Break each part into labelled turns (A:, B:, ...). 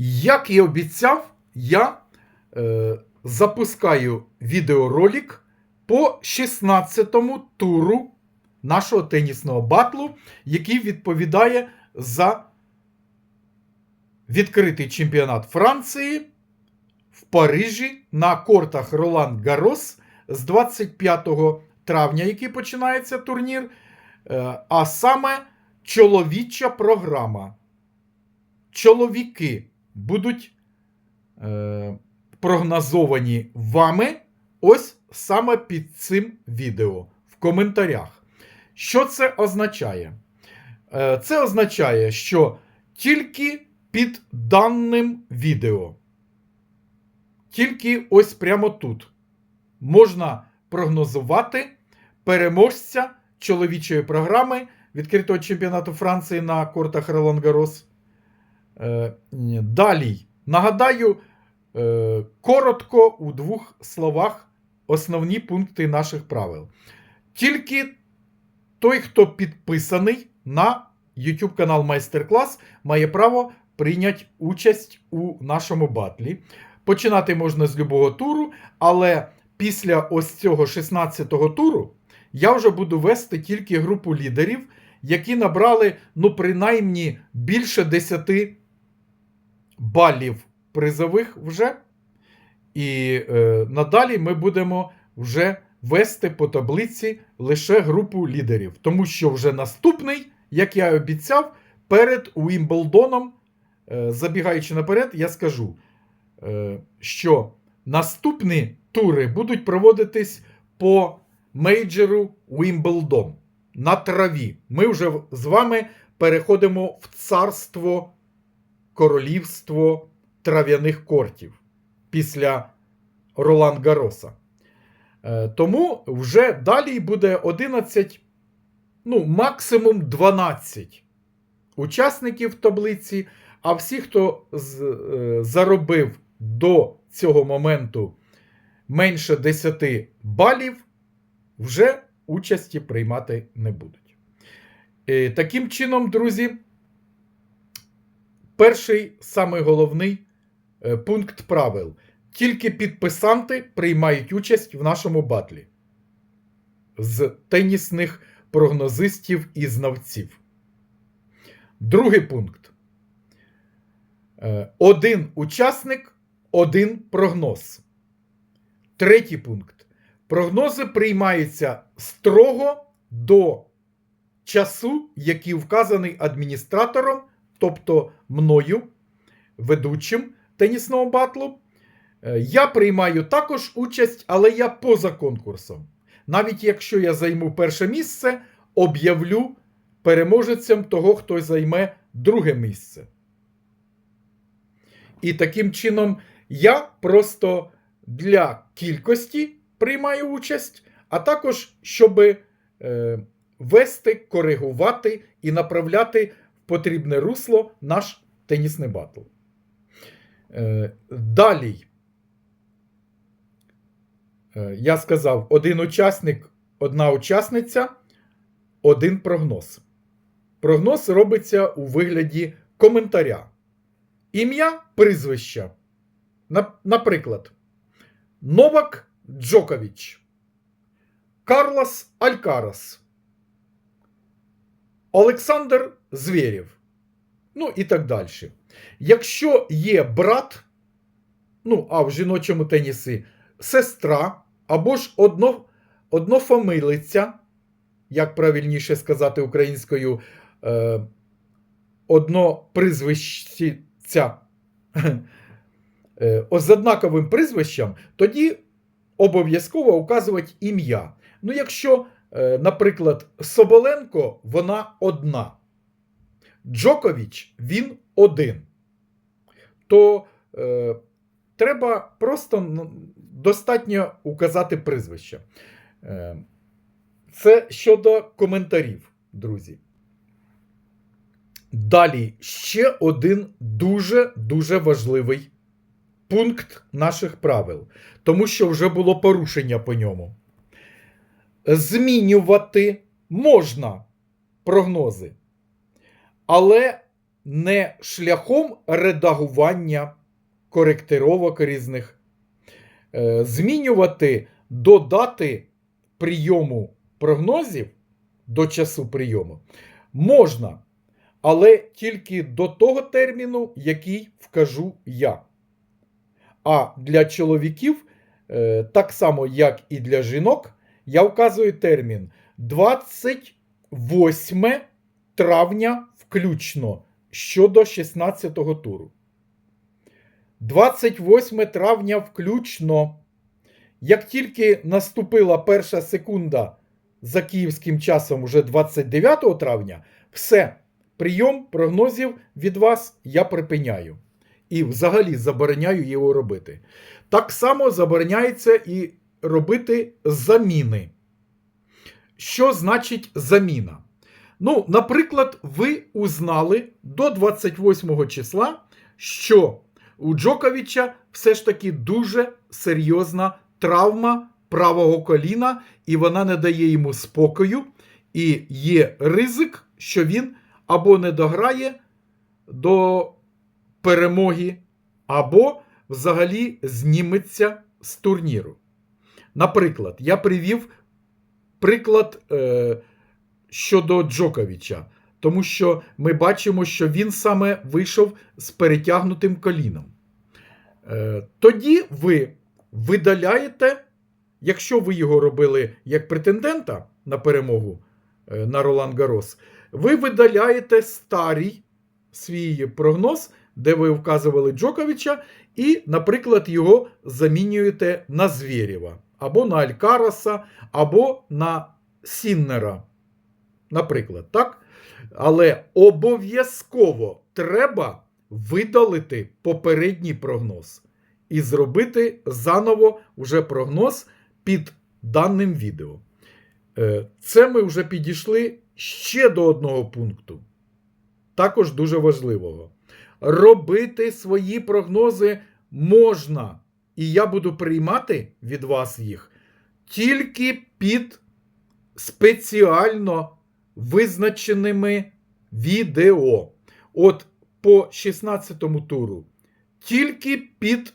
A: Як і обіцяв, я е, запускаю відеоролик по 16-му туру нашого тенісного батлу, який відповідає за відкритий чемпіонат Франції в Парижі на кортах Ролан Гарос з 25 травня, який починається турнір. Е, а саме чоловіча програма. Чоловіки будуть е, прогнозовані вами ось саме під цим відео в коментарях. Що це означає? Е, це означає, що тільки під даним відео, тільки ось прямо тут можна прогнозувати переможця чоловічої програми відкритого чемпіонату Франції на кортах Ролан Гарос. Е, Далі. Нагадаю, е, коротко у двох словах основні пункти наших правил. Тільки той, хто підписаний на YouTube канал Майстер-клас, має право прийняти участь у нашому батлі. Починати можна з любого туру, але після ось цього 16-го туру я вже буду вести тільки групу лідерів, які набрали, ну, принаймні більше 10 балів призових вже. І е, надалі ми будемо вже вести по таблиці лише групу лідерів. Тому що вже наступний, як я обіцяв, перед Уімблдоном, е, забігаючи наперед, я скажу, е, що наступні тури будуть проводитись по мейджору Уімблдон на траві. Ми вже з вами переходимо в царство, королівство трав'яних кортів після Ролан Гароса. Е, Тому вже далі буде 11, ну, максимум 12 учасників таблиці. А всі, хто е, заробив до цього моменту менше 10 балів, вже участі приймати не будуть. Е, Таким чином, друзі, перший самий головний е, пункт правил. Тільки підписанти приймають участь в нашому батлі з тенісних прогнозистів і знавців. Другий пункт. Е, Один учасник, один прогноз. Третій пункт. Прогнози приймаються строго до часу, який вказаний адміністратором, тобто мною, ведучим тенісного батлу. Е, Я приймаю також участь, але я поза конкурсом. Навіть якщо я займу перше місце, об'явлю переможецем того, хто займе друге місце. І таким чином я просто для кількості приймаю участь, а також, щоб е, вести, коригувати і направляти потрібне русло наш тенісний батл. Е, далі. Е, я сказав: один учасник, одна учасниця, один прогноз. Прогноз робиться у вигляді коментаря. Ім'я прізвища. Наприклад, Новак Джокович, Карлос Алькарас, Олександр Звєрєв. Ну і так далі. Якщо є брат, ну, а в жіночому тенісі сестра або ж одно, однофамилиця, як правильніше сказати українською, е, однопризвищиця е, з однаковим прізвищем, тоді обов'язково указувати ім'я. Ну, якщо, наприклад, Соболенко, вона одна. Джокович він один. То е, треба просто достатньо указати прізвище. Е, це щодо коментарів, друзі. Далі ще один дуже-дуже важливий пункт наших правил, тому що вже було порушення по ньому. Змінювати можна прогнози, але не шляхом редагування коректировок різних, е, змінювати до дати прийому прогнозів до часу прийому можна, але тільки до того терміну, який вкажу я. А для чоловіків, е, так само як і для жінок, я вказую термін 28 травня включно щодо 16-го туру. 28 травня включно. Як тільки наступила перша секунда за київським часом, уже 29 травня, все, прийом прогнозів від вас я припиняю. І взагалі забороняю його робити. Так само забороняється і робити заміни. Що значить заміна? Ну, наприклад, ви узнали до 28 числа, що у Джоковича все ж таки дуже серйозна травма правого коліна, і вона не дає йому спокою, і є ризик, що він або не дограє до перемоги, або взагалі зніметься з турніру. Наприклад, я привів приклад е, щодо Джоковича, тому що ми бачимо, що він саме вийшов з перетягнутим коліном. Е, тоді ви видаляєте, якщо ви його робили як претендента на перемогу е, на Ролан Гарос, ви видаляєте старий свій прогноз, де ви вказували Джоковича, і, наприклад, його замінюєте на Звєрєва, або на Алькараса, або на Сіннера. Наприклад, так? Але обов'язково треба видалити попередній прогноз і зробити заново вже прогноз під даним відео. Е, Це ми вже підійшли ще до одного пункту, також дуже важливого. Робити свої прогнози можна, і я буду приймати від вас їх тільки під спеціально визначеними відео. От по 16 туру. Тільки під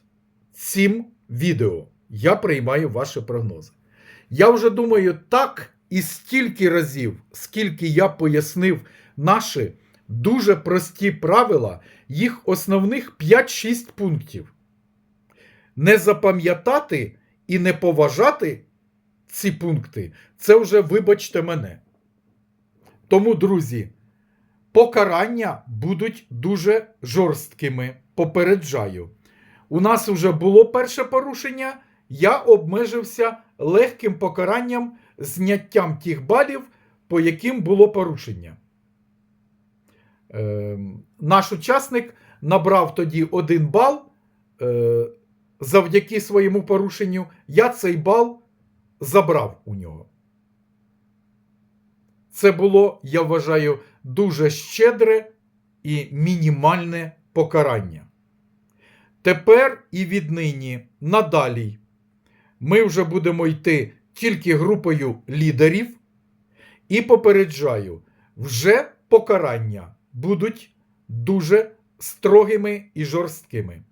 A: цим відео я приймаю ваші прогнози. Я вже думаю, так і стільки разів, скільки я пояснив наші дуже прості правила, їх основних 5-6 пунктів. Не запам'ятати і не поважати ці пункти це вже вибачте мене. Тому, друзі, покарання будуть дуже жорсткими. Попереджаю. У нас вже було перше порушення. Я обмежився легким покаранням зняттям тих балів, по яким було порушення. Е, наш учасник набрав тоді один бал е, завдяки своєму порушенню. Я цей бал забрав у нього. Це було, я вважаю, дуже щедре і мінімальне покарання. Тепер і віднині надалі ми вже будемо йти тільки групою лідерів, і попереджаю, вже покарання будуть дуже строгими і жорсткими,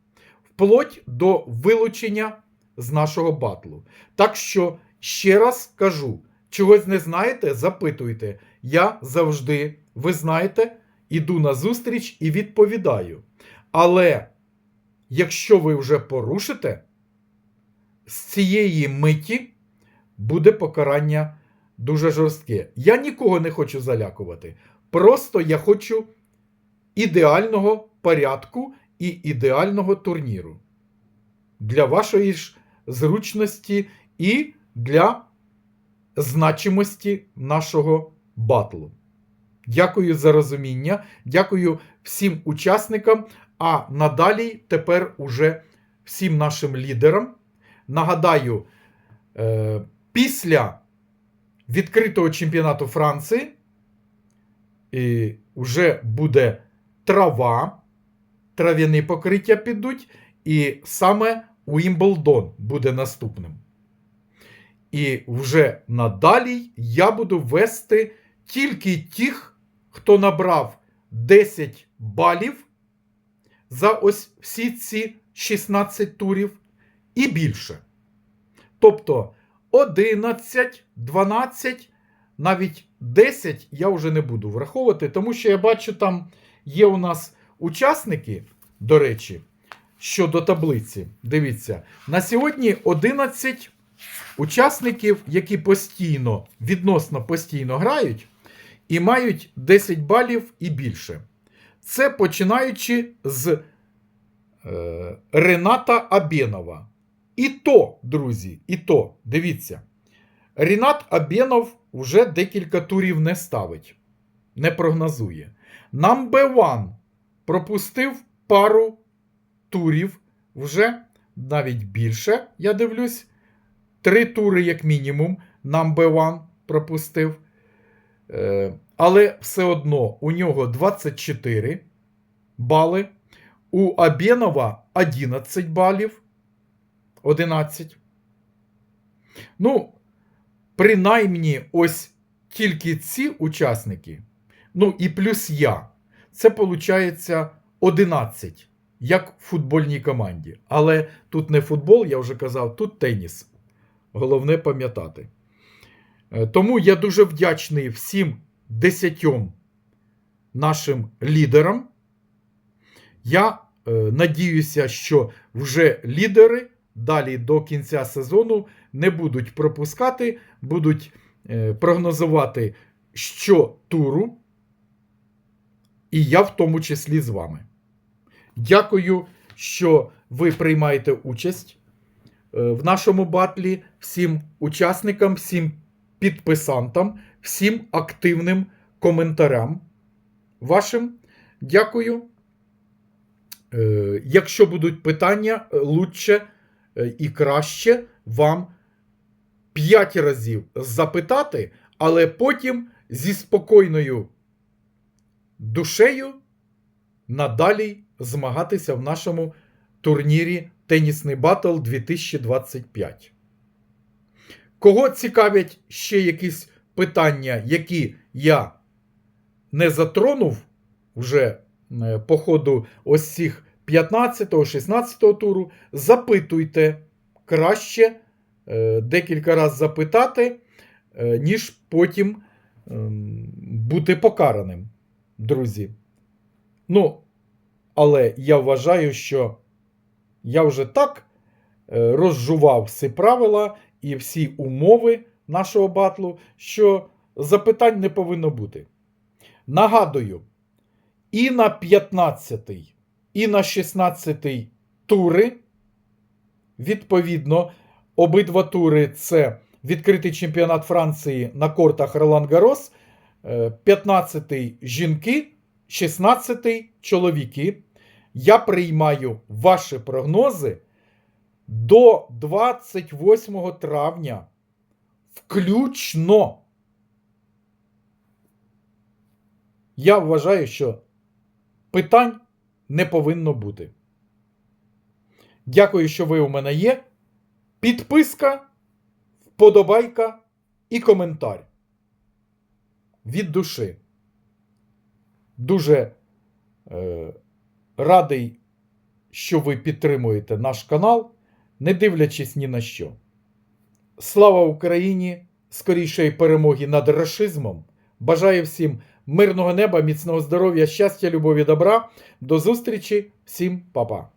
A: вплоть до вилучення з нашого батлу. Так що, ще раз кажу, чогось не знаєте, запитуйте. Я завжди, ви знаєте, іду на зустріч і відповідаю. Але якщо ви вже порушите, з цієї миті буде покарання дуже жорстке. Я нікого не хочу залякувати. Просто я хочу ідеального порядку і ідеального турніру. Для вашої ж зручності і для значимості нашого батлу. Дякую за розуміння. Дякую всім учасникам. А надалі тепер уже всім нашим лідерам. Нагадаю, е, після відкритого чемпіонату Франції і вже буде трава, трав'яні покриття підуть, і саме Уімблдон буде наступним. І вже надалі я буду вести тільки тих, хто набрав 10 балів за ось всі ці 16 турів і більше. Тобто 11, 12, навіть 10 я вже не буду враховувати, тому що я бачу, там є у нас учасники, до речі, щодо таблиці. Дивіться, на сьогодні 11 учасників, які постійно, відносно постійно грають, і мають 10 балів і більше. Це починаючи з е, Рената Абєнова. І то, друзі, і то, дивіться, Рінат Абєнов вже декілька турів не ставить, не прогнозує. Number One пропустив пару турів вже навіть більше, я дивлюсь. Три тури, як мінімум, Number One пропустив. Е, але все одно у нього 24 бали. У Абєнова 11 балів. 11. Ну, принаймні, ось тільки ці учасники. Ну, і плюс я. Це виходить 11, як в футбольній команді. Але тут не футбол, я вже казав, тут теніс. Головне пам'ятати. Е, Тому я дуже вдячний всім десятьом нашим лідерам. Я е, надіюся, що вже лідери далі до кінця сезону не будуть пропускати, будуть е, прогнозувати щотуру. І я в тому числі з вами. Дякую, що ви приймаєте участь е, в нашому батлі, всім учасникам, всім підписантам, всім активним коментарям вашим. Дякую. Е, Якщо будуть питання, е, лучше і краще вам 5 разів запитати, але потім зі спокійною душею надалі змагатися в нашому турнірі Тенісний Батл 2025. Кого цікавлять ще якісь питання, які я не затронув вже е, по ходу ось цих 15-16 туру, запитуйте краще е, декілька разів запитати, е, ніж потім ем, бути покараним, друзі. Ну, але я вважаю, що я вже так е, розжував всі правила і всі умови нашого батлу, що запитань не повинно бути. Нагадую, і на 15-й, і на 16-й тури, відповідно, обидва тури це відкритий чемпіонат Франції на кортах Ролан Гарос, 15 жінки, 16 чоловіки. Я приймаю ваші прогнози до 28 травня. Включно. Я вважаю, що питань не повинно бути. Дякую, що ви у мене є. Підписка, вподобайка і коментар. Від душі. Дуже е, радий, що ви підтримуєте наш канал, не дивлячись ні на що. Слава Україні! Скорішої перемоги над рашизмом. Бажаю всім мирного неба, міцного здоров'я, щастя, любові, добра. До зустрічі, всім па-па.